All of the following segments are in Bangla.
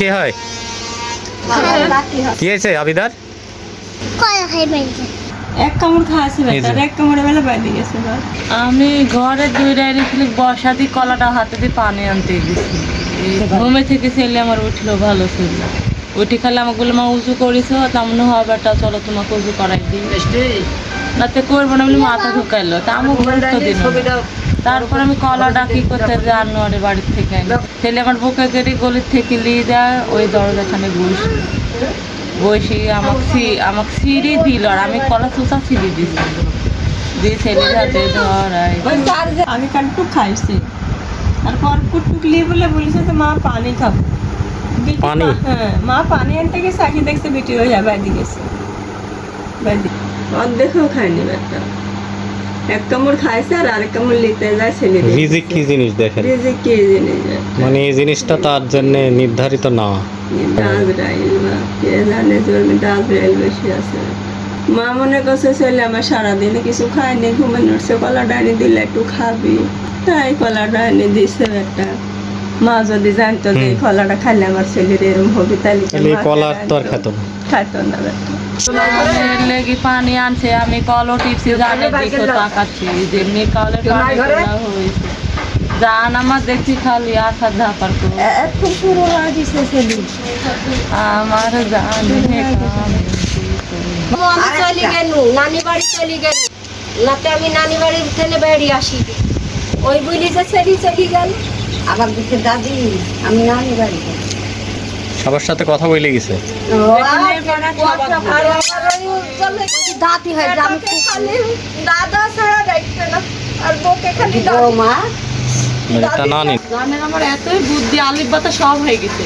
কি হয়? কি হয়েছে আবিদার? এক কামড় খাওয়াছে বেটার এক কামড়ে বেলা বাইরে গেছে আমি ঘরে দুই ডাইরি বর্ষা দিয়ে কলাটা হাতে দিয়ে পানি আনতে গেছি। ঘুমে থেকে ছেলে আমার উঠল ভালো ছিল। উঠে খালে আমাকে বলে মা উঁচু করেছ? তেমন হয় বেটা চলো তোমাকে উঁচু করাই দিই। না তো করব না বলে মাথা ঢুকাইলো। তা আমি গুরুত্ব দিল না। তারপর আমি কলা ডাকি করতে যাই আনোয়ারের বাড়ির থেকে। ছেলে আমার বুকে গেড়ে গলির থেকে নিয়ে যায় ওই দরজাখানে বসি বসি আমাকে সি- আমাকে সিঁড়ি দিল আর আমি কলা চুষা সিঁড়ি দিছি। দিয়ে ছেলের হাতে ধরাই আগে কাটটুক খাইছে। তারপর কুটটুক লিয়ে বলে বলেছে তো মা পানি খাব পানি? হ্যাঁ মা পানি আনতে গেছে আগে দেখছে বিটি হয়ে গেছে বাইরে অর্ধেকও খায়নি একটা এক কামড় খাইছে আর আরেক কামড় লিতে যায় ছেলে রিজিক কি জিনিস দেখেন? রিজিক কি জিনিস? মানে এই জিনিসটা তার জন্য নির্ধারিত না। ডাজরাইল বা কে জানে জন্য ডাজরাইল বেশি আছে। মা মনে করছে ছেলে আমার সারাদিনে কিছু খায়নি ঘুমে নড়ছে কলা ডাইনি দিলে একটু খাবি। তাই কলা ডাইনি দিছে একটা। মা যদি জানতো যে কলাটা খাইলে আমার ছেলের এরম হবে তাহলে কলার তো আর? খেত না। খাইতো না লেগে পানি আনছে আমি কলও টিপছি জানের দিকে তাকাচ্ছি যেমনি কলের পানি হয়েছে। জান আমার দেখছি খালি আশা ধাপার করে এত পুরো লাগিছে ছেলে আমার জান আমি চলে গেল নানি বাড়ি চলে গেল। নাতে আমি নানি বাড়ি থেকে বেরিয়ে আসি। ওই বলি যে চলি চলি গেল আবার দিকে দাদি আমি নানি বাড়ি গেলাম। সবার সাথে কথা বলে গেছে। হয় দাদা ছাড়া না আর বউকে খালি মা মানে এটা না নি জানের আমার এতই বুদ্ধি আলিফ বাতা সব হয়ে গেছে।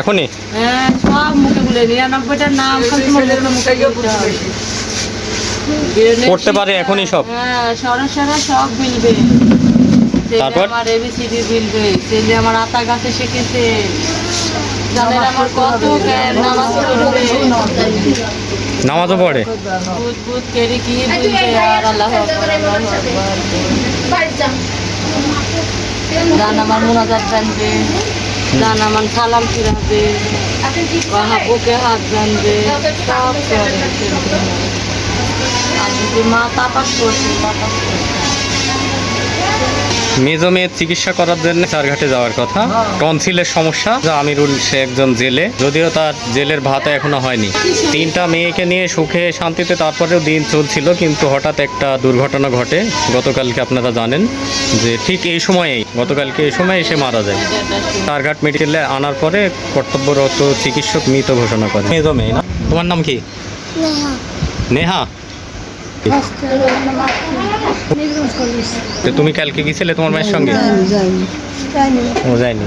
এখনই? হ্যাঁ সব মুখে বলে নিরানব্বইটার নাম খালি তোমার মুখে মুখে গিয়ে বলতে হবে। করতে পারে এখনই সব। হ্যাঁ সরা সরা সব বিলবে। ছেলে তারপর? আমার এবিসিডি বিলবে। ছেলে আমার আতা গাছে শিখেছে। নামাজও পড়ে। গান আমার মোনাজাত জানবে গান আমার সালাম ফিরাবে হাত জানবে সব করে আর মা তাপাস করছে তাপাস করছে। মেজ মেয়ের চিকিৎসা করার জন্য চারঘাটে যাওয়ার কথা। টনসিলের সমস্যা যা আমিরুল সে একজন জেলে যদিও তার জেলের ভাতা এখনও হয়নি। তিনটা মেয়েকে নিয়ে সুখে শান্তিতে তারপরেও দিন চলছিল কিন্তু হঠাৎ একটা দুর্ঘটনা ঘটে। গতকালকে আপনারা জানেন যে ঠিক এই সময়েই গতকালকে এই সময় এসে মারা যায়। চারঘাট মেডিকেলে আনার পরে কর্তব্যরত চিকিৎসক মৃত ঘোষণা করে মেজ মেয়ে না? তোমার নাম কি? নেহা। নেহা? তো তুমি কালকে গিয়েছিলে তোমার মায়ের সঙ্গে? ও যায়নি?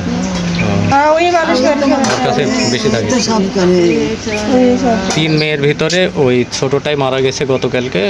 তিন মেয়ের ভিতরে ওই ছোটটাই মারা গেছে গতকালকে।